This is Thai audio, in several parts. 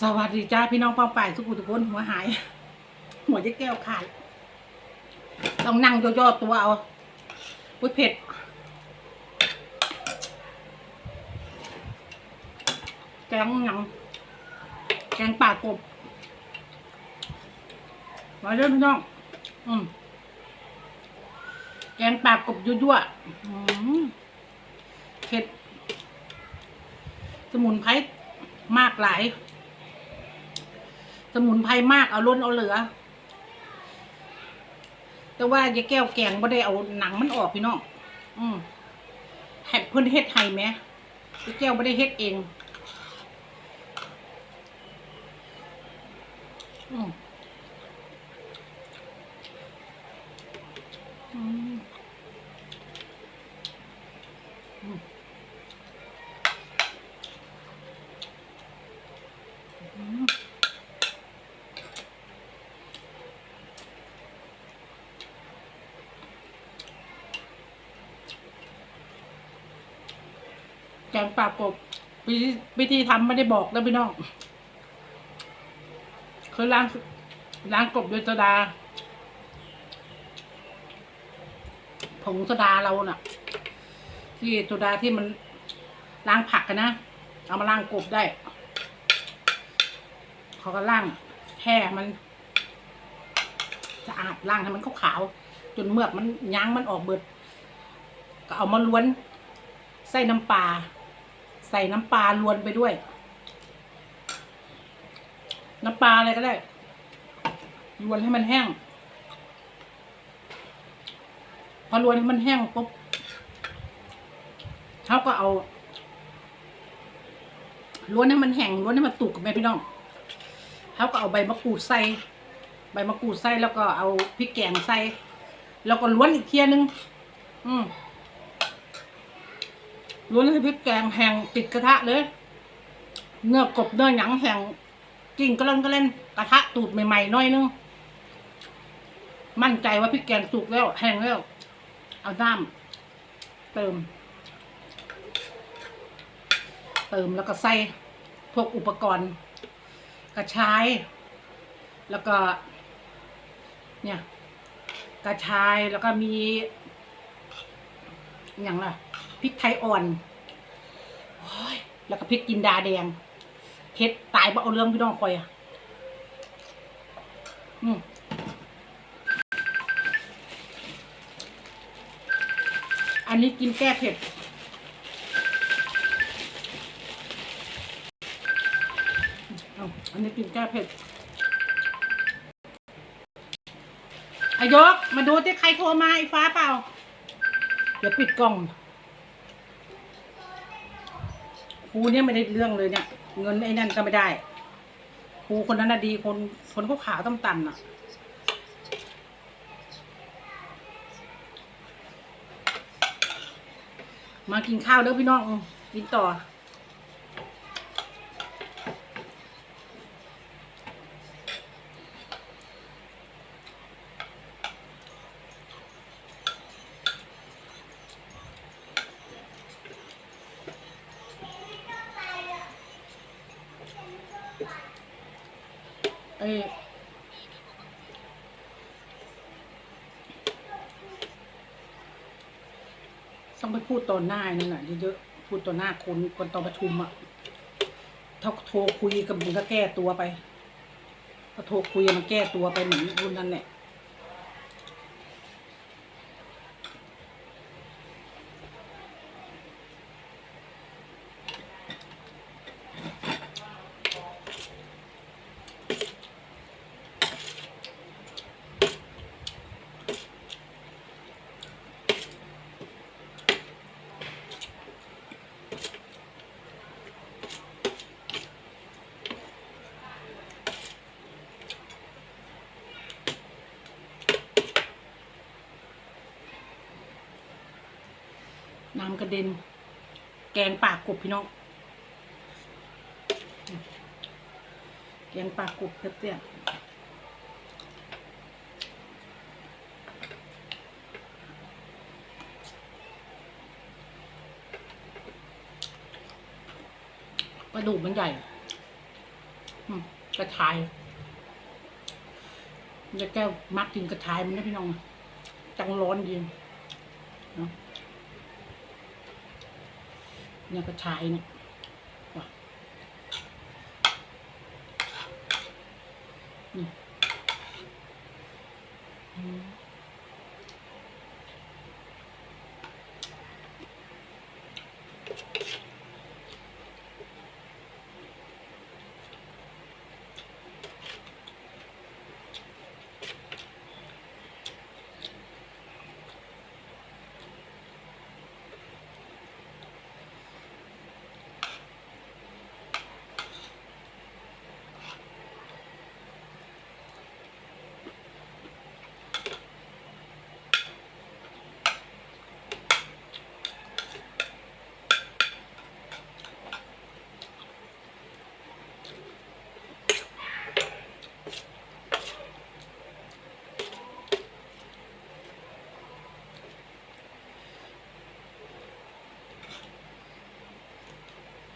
สวัสดีจ้าพี่น้องป้องป่ายสุขุทุกคนหัวหาย หัวจะแก้วขาดต้องนั่งย่อๆตัวเอาอุ้ยเผ็ดแกงหยังแกงป่ากบมาเริ่มพี่น้อง อืมแกงป่ากบยั่วๆอืมเผ็ด สมุนไพรมากหลาย สมุนไพรมากเอาล้นเอาเหลือ แต่ว่ายายแก้วแกงไม่ได้เอาหนังมันออกพี่น้องอืมแหบเพิ่นเฮ็ดไทยไหมยายแก้วไม่ได้เฮ็ดเอง อืม แกงปลากบวิธีวิธีทำไม่ได้บอกนะพี่น้องเคยล้างล้างกบด้วยโซดาผงโซดาเราเน่ะ ที่โซดาที่มันล้างผักกันนะ เอามาล้างกบได้เขาก็ล้างแค่มันสะอาดล้างให้มันขาวๆจนเมือกมันยั้งมันออกเบิด ก็เอามาล้วน ใส่น้ำปลา ส่น้ำปลาล้วนไปด้วย น้ำปลาอะไรก็ได้ลวนให้มันแห้ง พอลวนให้มันแห้งปุ๊บเขาก็เอาล้วนให้มันแห้งล้วนให้มันตุกไหมพี่น้องเขาก็เอาใบมะกรูดใส่ ใบมะกรูดใส่แล้วก็เอาพริกแกงใส่ แล้วก็ล้วนอีกเทียนึง อืม ล้วนให้พริกแกงแห้งติดกระทะเลย เนื้อกบเนื้อหยังแห้งกิ่งก็เล่นก็เล่นกระทะตูดใหม่ๆหน้อยนึง มั่นใจว่าพริกแกงสุกแล้วแห้งแล้ว เอาน้ำเติม เติมแล้วก็ใส่พวกอุปกรณ์ กระชาย แล้วก็ เนี่ย กระชายแล้วก็มีอย่างไร พริกไทยอ่อนแล้วก็พริกจินดาแดงเฮ็ดตายบ่เอาเรื่องพี่น้องคอยอะอืมอันนี้กินแก้เผ็ดอาอันนี้กินแก้เผ็ดอายก มาดูที่ใครโทรมาไอ้ฟ้าเปล่า เดี๋ยวปิดกล้อง ค รูเนี่ยไม่ได้เรื่องเลยเนี่ย เงินไอ้นั่นก็ไม่ได้ครูคนนั้นน่ะดีคนคนเขาขาวต้องตันอะมากินข้าวเด้อพี่น้องกินต่อ ต้องไปพูดตอนหน้านั่นแหละเยอะๆพูดตอนหน้าคนคนตอนประชุมอะถ้าโทรคุยกับมึงก็แก้ตัวไปถ้าโทรคุยมันแก้ตัวไปเหมือนรุ่นนั้นแหละ น้ำกระเด็น แกงปากกบพี่น้อง แกงปากกบเตี้ยๆกระดูกมันใหญ่กระชายเดี๋ยวแก้วมักกินกระชายมันนะพี่น้อง จังร้อนดีเนาะ เนี่ยกระชายเนี่ยอืม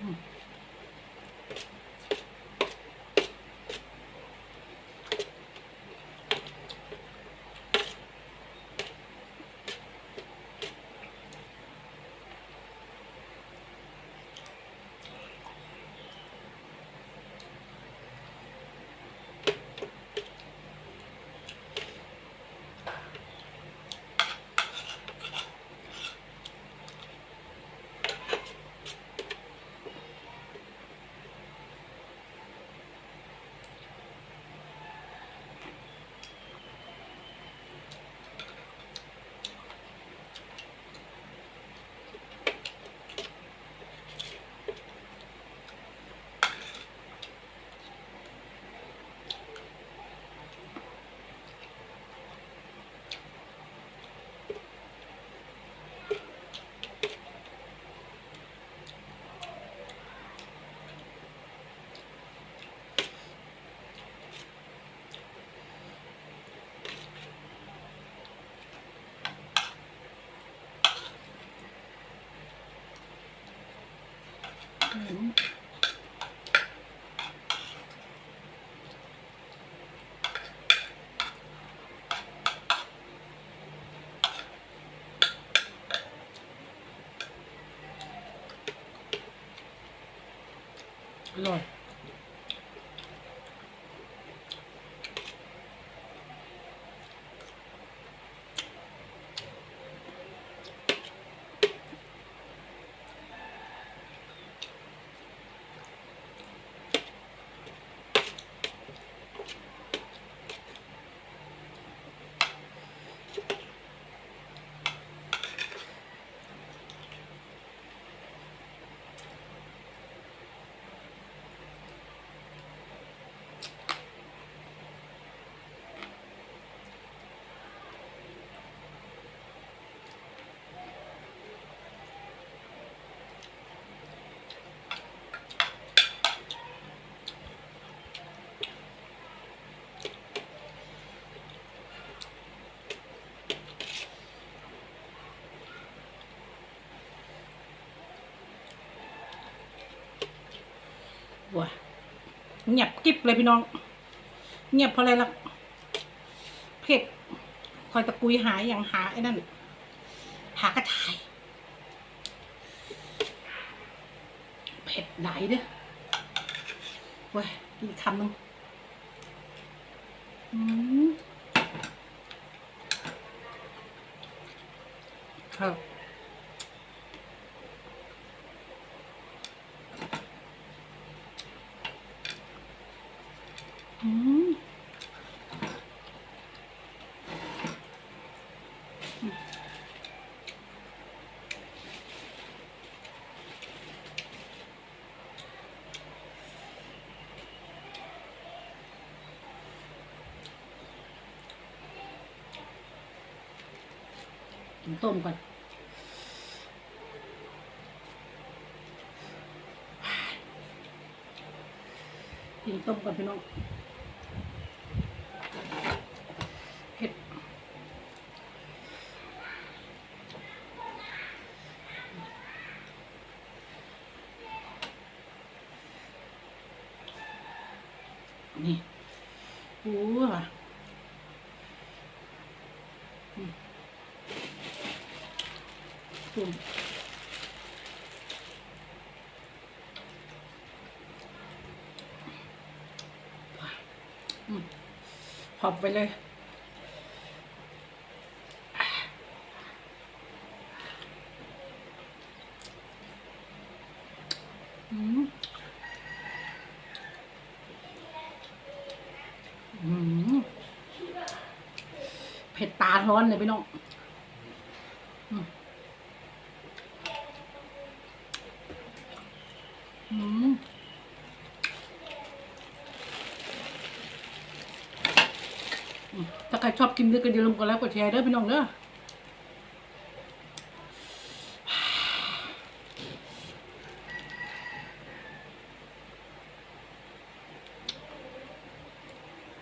อืม อ ว้าเงียบกิ๊บเลยพี่น้อง เงียบเพราะอะไรล่ะเผ็ดคอยตะกุยหายอย่างหาไอ้นั่น หากระชายเผ็ดไหนเด้อเว้ยกินคำหนึงอืมครับ อืมกิน ต้มก่อนกินต้มก่อนพี่น้องเผ็ดนี่โอ้ว่ะอืม อืมหอบไปเลยเผ็ดตาร้อนเลยพี่น้องอืม อืมถ้าใครชอบกินเนื้อก็อย่าลืมกดไลค์กดแชร์เด้อพี่น้องเด้อ